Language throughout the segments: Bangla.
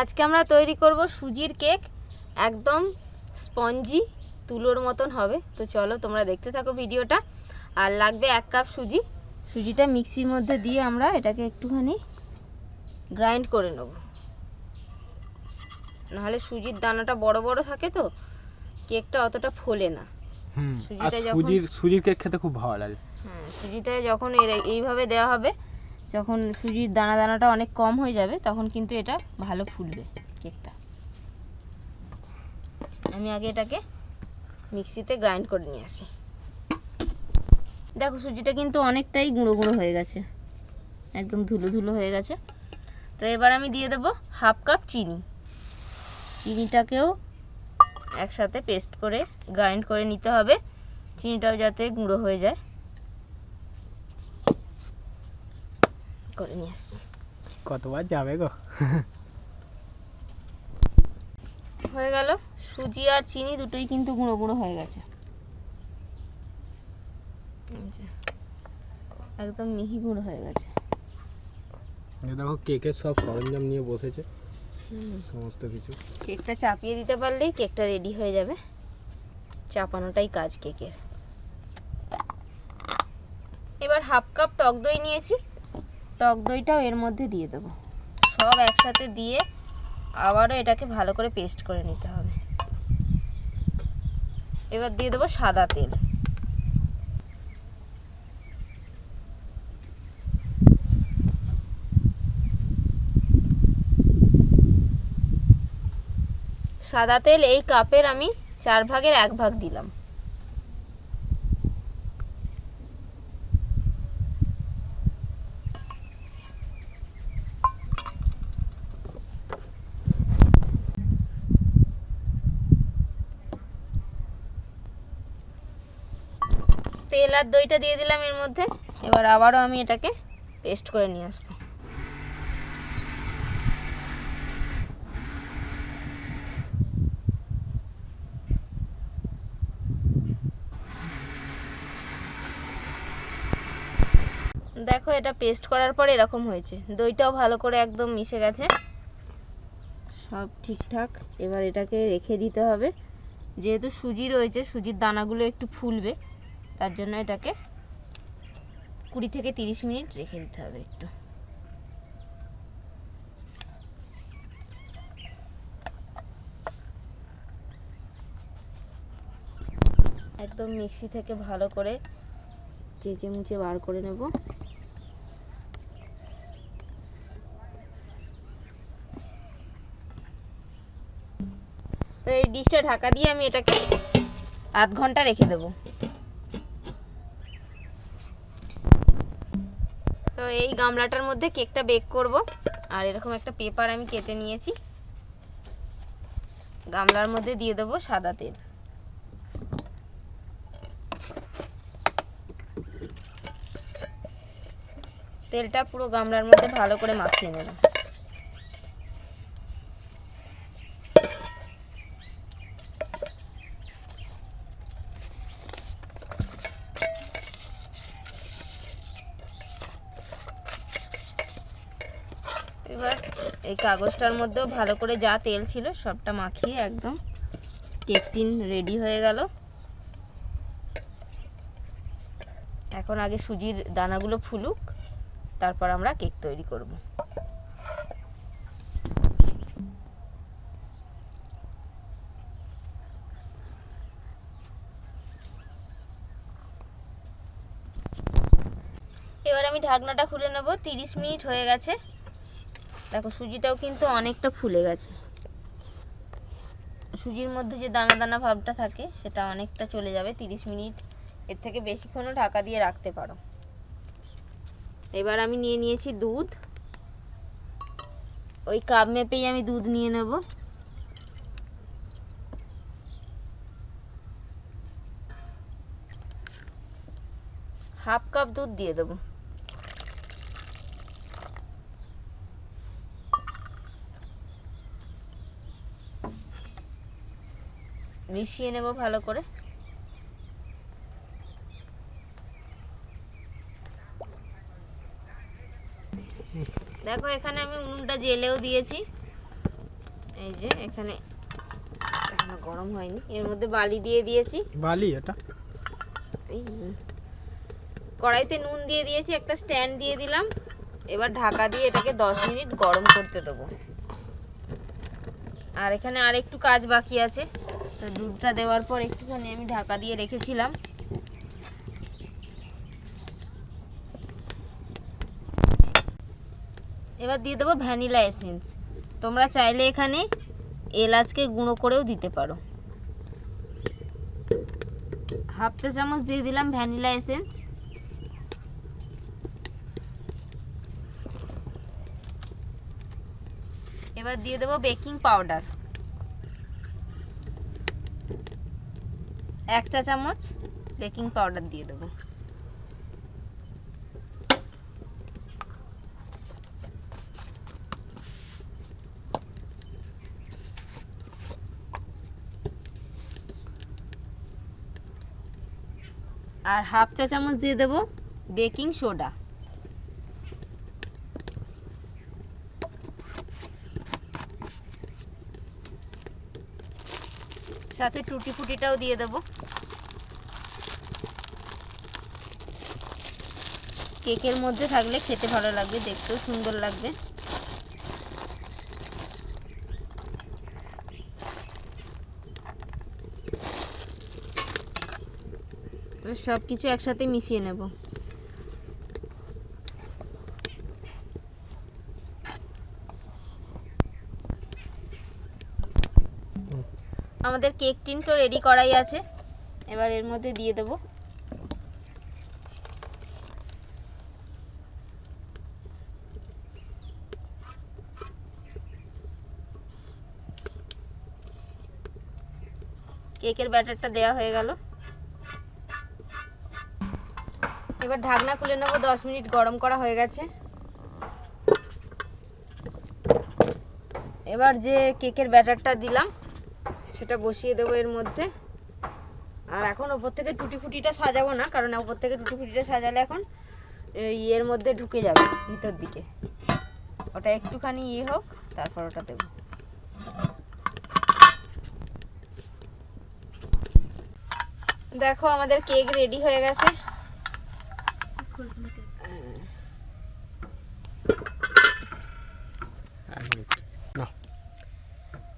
আজকে আমরা তৈরি করব সুজির কেক একদম স্পঞ্জি তুলোর মতন হবে। তো চলো তোমরা দেখতে থাকো ভিডিওটা। আর লাগবে এক কাপ সুজি। সুজিটা মিক্সির মধ্যে দিয়ে আমরা এটাকে একটুখানি গ্রাইন্ড করে নেব। নাহলে সুজির দানাটা বড় বড় থাকে তো কেকটা অতটা ফোলে না। সুজিটা যখন- সুজির সুজির কেক খেতে খুব ভালো লাগে। হ্যাঁ সুজিটা যখন এর- এইভাবে দেওয়া হবে যখন সুজির দানা দানাটা অনেক কম হয়ে যাবে, তখন কিন্তু এটা ভালো ফুলবে কেকটা। আমি আগে এটাকে মিক্সিতে গ্রাইন্ড করে নিয়ে আসি। দেখো, সুজিটা কিন্তু অনেকটাই গুঁড়ো গুঁড়ো হয়ে গেছে। একদম ধুলো ধুলো হয়ে গেছে। তো এবার আমি দিয়ে দেবো হাফ কাপ চিনি। চিনিটাকেও একসাথে পেস্ট করে গ্রাইন্ড করে নিতে হবে। চিনিটাও যাতে গুঁড়ো হয়ে যায়। করে নিয়ে আসছি কতবার যাবে গো? হয়ে গেল। সুজি আর চিনি দুটোই কিন্তু গুঁড়ো গুঁড়ো হয়ে গেছে। একদম মিহি গুঁড়ো হয়ে গেছে। দেখো কেকের সব সরঞ্জাম নিয়ে বসেছে। সমস্ত কিছু। কেকটা চাপিয়ে দিতে পারলেই কেকটা রেডি হয়ে যাবে। চাপানোটাই কাজ কেকের। এবার হাফ কাপ টক দই নিয়েছি। টক দইটাও এর মধ্যে দিয়ে দেবো। সব একসাথে দিয়ে আবারও এটাকে ভালো করে পেস্ট করে নিতে হবে। এবার দিয়ে দেবো সাদা তেল। সাদা তেল এই কাপের আমি চার ভাগের এক ভাগ দিলাম। তেল আর দইটা দিয়ে দিলাম এর মধ্যে। এবার আবারও আমি এটাকে পেস্ট করে নিয়ে আসব। দেখো, এটা পেস্ট করার পর এরকম হয়েছে। দইটাও ভালো করে একদম মিশে গেছে। সব ঠিকঠাক। এবার এটাকে রেখে দিতে হবে। যেহেতু সুজি রয়েছে, সুজির দানাগুলো একটু ফুলবে। তার জন্য এটাকে কুড়ি থেকে তিরিশ মিনিট রেখে দিতে হবে একটু। একদম মিক্সি থেকে ভালো করে চেঁচে মুচে বার করে নেব। তো এই ডিশটা ঢাকা দিয়ে আমি এটাকে আধ ঘণ্টা রেখে দেবো। তো এই গামলাটার মধ্যে কেকটা বেক করব। আর এরকম একটা পেপার আমি কেটে নিয়েছি। গামলার মধ্যে দিয়ে দেবো সাদা তেল। তেলটা পুরো গামলার মধ্যে ভালো করে মাখিয়ে নেব এবার এই কাগজটার মধ্যেও ভালো করে যা তেল ছিল সবটা মাখিয়ে একদম কেক টিন রেডি হয়ে গেল। এখন আগে সুজির দানাগুলো ফুলুক, তারপর আমরা কেক তৈরি করব। এবার আমি ঢাকনাটা খুলে নেব, তিরিশ মিনিট হয়ে গেছে। দেখো, সুজিটাও কিন্তু অনেকটা ফুলে গেছে। সুজির মধ্যে যে দানা দানা ভাবটা থাকে, সেটা অনেকটা চলে যাবে। তিরিশ মিনিট, এর থেকে বেশিক্ষণও ঢাকা দিয়ে রাখতে পারো। এবার আমি নিয়ে নিয়েছি দুধ। ওই কাপ মেপেই আমি দুধ নিয়ে নেব। হাফ কাপ দুধ দিয়ে দেবো। মিশিয়ে নেব ভালো করে। দেখো এখানে আমি উনুনটা জেলেও দিয়েছি। এই যে এখানে এখনও গরম হয়নি। এর মধ্যে বালি দিয়ে দিয়েছি। বালি এটা? কড়াইতে নুন দিয়ে দিয়েছি একটা স্ট্যান্ড দিয়ে দিলাম। এবার ঢাকা দিয়ে এটাকে দশ মিনিট গরম করতে দেবো। আর এখানে আর একটু কাজ বাকি আছে। তো দুধটা দেওয়ার পর একটুখানি আমি ঢাকা দিয়ে রেখেছিলাম। এবার দিয়ে দেবো ভ্যানিলা এসেন্স। তোমরা চাইলে এখানে এলাচকে গুঁড়ো করেও দিতে পারো। হাফ চা চামচ দিয়ে দিলাম ভ্যানিলা এসেন্স। এবার দিয়ে দেবো বেকিং পাউডার। এক চা চামচ বেকিং পাউডার দিয়ে দেবো। আর হাফ চা চামচ দিয়ে দেবো বেকিং সোডা। সাথে টুটি ফুটিটাও দিয়ে দেবো। কেকের মধ্যে থাকলে খেতে ভালো লাগবে, দেখতেও সুন্দর লাগবে। সব কিছু একসাথে মিশিয়ে নেব। আমাদের কেক টিন তো রেডি করাই আছে। এবার এর মধ্যে দিয়ে দেব। কেকের ব্যাটারটা দেওয়া হয়ে গেল। এবার ঢাকনা খুলে নেব, দশ মিনিট গরম করা হয়ে গেছে। এবার যে কেকের ব্যাটারটা দিলাম সেটা বসিয়ে দেবো এর মধ্যে। আর এখন ওপর থেকে টুটি ফুটিটা সাজাবো না, কারণ ওপর থেকে টুটি ফুটিটা সাজালে এখন ইয়ের মধ্যে ঢুকে যাবে, ভিতর দিকে। ওটা একটুখানি ইয়ে হোক, তারপর ওটা দেবো। দেখো আমাদের কেক রেডি হয়ে গেছে।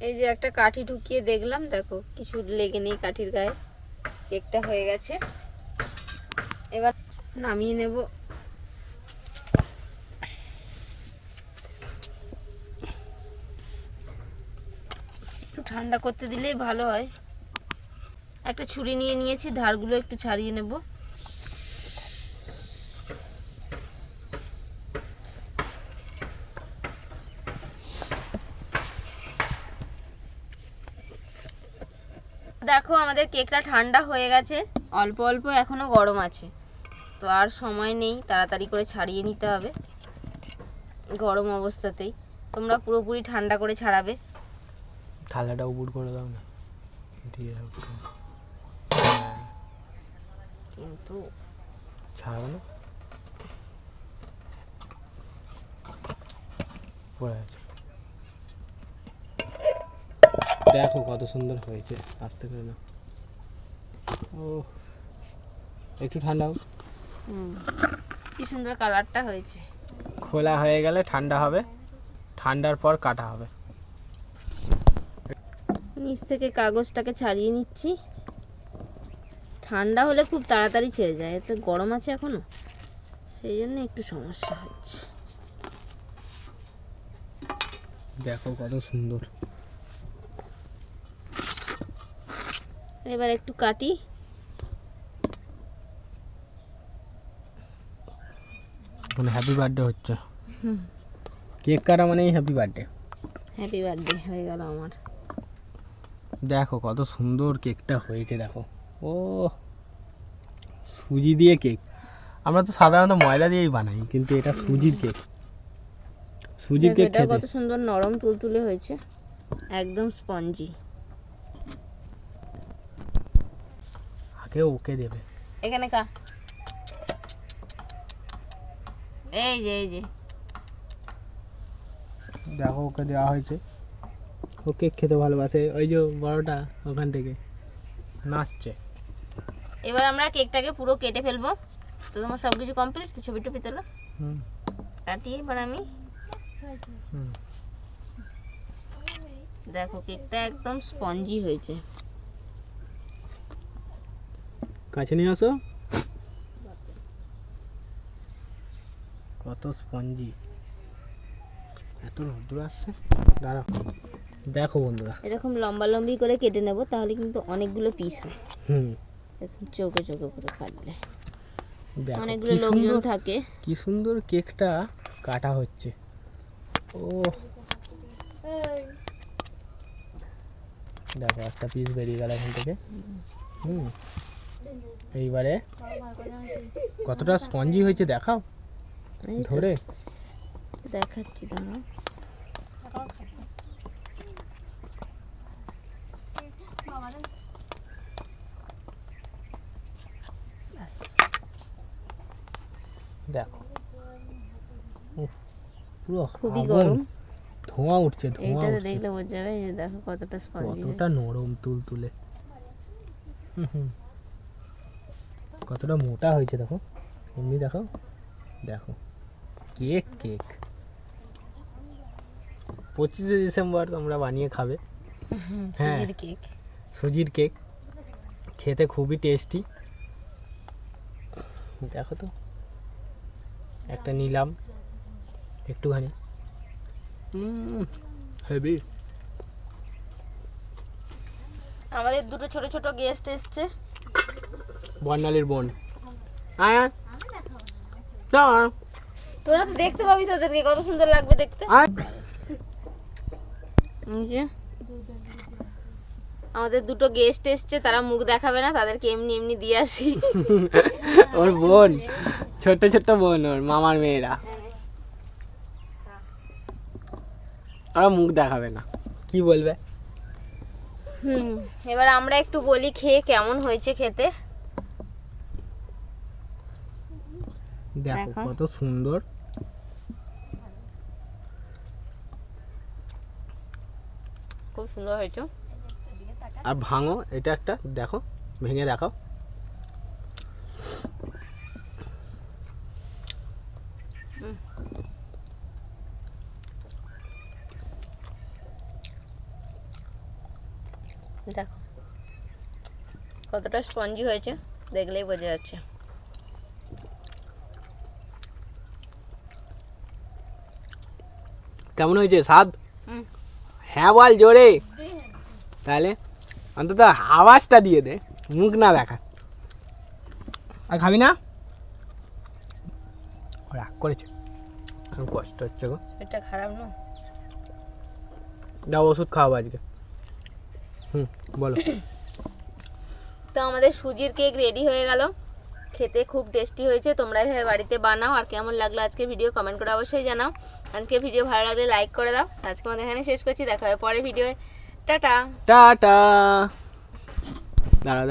এই যে একটা কাঠি ঢুকিয়ে দেখলাম, দেখো, কিছু লেগে নেই কাঠির গায়ে। কেকটা হয়ে গেছে। এবার নামিয়ে নেব। ঠান্ডা করতে দিলেই ভালো হয়। একটা ছুরি নিয়ে নিয়েছি, ধারগুলো একটু ছাড়িয়ে নেব। দেখো আমাদের কেকটা ঠান্ডা হয়ে গেছে। অল্প অল্প এখনও গরম আছে। তো আর সময় নেই তাড়াতাড়ি করে ছাড়িয়ে নিতে হবে। গরম অবস্থাতেই। তোমরা পুরোপুরি ঠান্ডা করে ছাড়াবে। থালাটা উপুর করে দাও না। দিয়ে। কিন্তু ছাড়াবে না? পড়ে আছে। দেখো কত সুন্দর হয়েছে আস্তে করে না ও একটু ঠান্ডা হোক। কি সুন্দর কালারটা হয়েছে। খোলা হয়ে গেলে ঠান্ডা হবে ঠান্ডার পর কাটা হবে। নিচ থেকে কাগজটাকে ছাড়িয়ে নিচ্ছি। ঠান্ডা হলে খুব তাড়াতাড়ি ছেড়ে যায় এতে গরম আছে এখনও। সেই জন্য একটু সমস্যা হচ্ছে। দেখো কত সুন্দর। এবার একটু কাটি। মানে হ্যাপি বার্থডে হচ্ছে। কেক কাটা মানেই হ্যাপি বার্থডে হ্যাপি বার্থডে হয়ে গেল আমার। দেখো কত সুন্দর কেকটা হয়েছে দেখো। ও সুজি দিয়ে কেক। আমরা তো সাধারণত ময়দা দিয়েই বানাই কিন্তু এটা সুজির কেক। সুজির কেক কত সুন্দর নরম তুলতুলে হয়েছে। একদম স্পঞ্জি। আগে ওকে দেবে এখানে কা এই যে এই যে দেখো ওকে দেওয়া হয়েছে ও কেক খেতে ভালোবাসে ওই যে বড়টা ওখান থেকে নাচছে এবার আমরা কেকটাকে পুরো কেটে ফেলব তো তোমার সব কিছু কমপ্লিট তো ছবি টবি তোলো হুম কাটিয়ে এবার আমি হুম দেখো কেকটা একদম স্পঞ্জি হয়েছে কাছে নিয়ে আসো। কত স্পঞ্জি। এত রোদ্দুর আসছে। দাঁড়াও। দেখো বন্ধুরা। এরকম লম্বা লম্বি করে কেটে নেব তাহলে কিন্তু অনেকগুলো পিস হয় হুম। এরকম চৌকো চৌকো করে কাটলে। অনেকগুলো লোকজন থাকে। কি সুন্দর কেকটা কাটা হচ্ছে। ও। দেখো একটা পিস বেরিয়ে গেল এখান থেকে। হুম। এইবারে কতটা স্পঞ্জি হয়েছে দেখাও। ধরে। দেখাচ্ছি দাঁড়াও। দেখো। পুরো খুবই গরম। ধোঁয়া উঠছে ধোঁয়া দেখলে বোঝা যাবে দেখো কতটা স্পঞ্জি কতটা নরম তুল তুলে হুম হুম। কতটা মোটা হয়েছে দেখো। এমনি দেখো দেখো। Cake cake. পঁচিশে ডিসেম্বর তোমরা বানিয়ে খাবে। হ্যাঁ। সুজির কেক। সুজির কেক। খেতে খুবই টেস্টি। দেখো তো। একটা নিলাম। একটুখানি। হেভি। আমাদের দুটো ছোট ছোট গেস্ট এসছে। বর্ণালীর বোন। চল তোরা তো দেখতে পাবি তোদেরকে কত সুন্দর লাগবে দেখতে। আমাদের দুটো গেস্ট এসছে তারা মুখ দেখাবে না তাদেরকে এমনি এমনি দিয়ে আসি। ওর বোন ছোট্ট ছোট্ট বোন ওর মামার মেয়েরা। ওরা মুখ দেখাবে না। কি বলবে? হুম এবার আমরা একটু বলি খেয়ে কেমন হয়েছে খেতে। দেখো। কত সুন্দর। খুব সুন্দর হয়েছে। আর ভাঙো এটা একটা দেখো ভেঙে দেখাও। দেখো। কতটা স্পঞ্জি হয়েছে দেখলেই বোঝা যাচ্ছে। কেমন হয়েছে স্বাদ। হ্যাঁ বল জোরে। তাহলে অন্তত আওয়াজটা দিয়ে দে মুখ না দেখা। আর খাবি না? রাগ করেছে। খুব কষ্ট হচ্ছে গো। এটা খারাপ না। দাও ওষুধ খাওয়াবো আজকে। হুম বলো। তো আমাদের সুজির কেক রেডি হয়ে গেল। খেতে খুব টেস্টি হয়েছে। তোমরা এভাবে বাড়িতে বানাও। আর কেমন লাগল আজকে ভিডিও কমেন্ট করে অবশ্যই জানাও। আজকে ভিডিও ভালো লাগলে লাইক করে দাও। আজকে আমাদের এখানে শেষ করছি, দেখা হবে পরে ভিডিও টাটা। টাটা।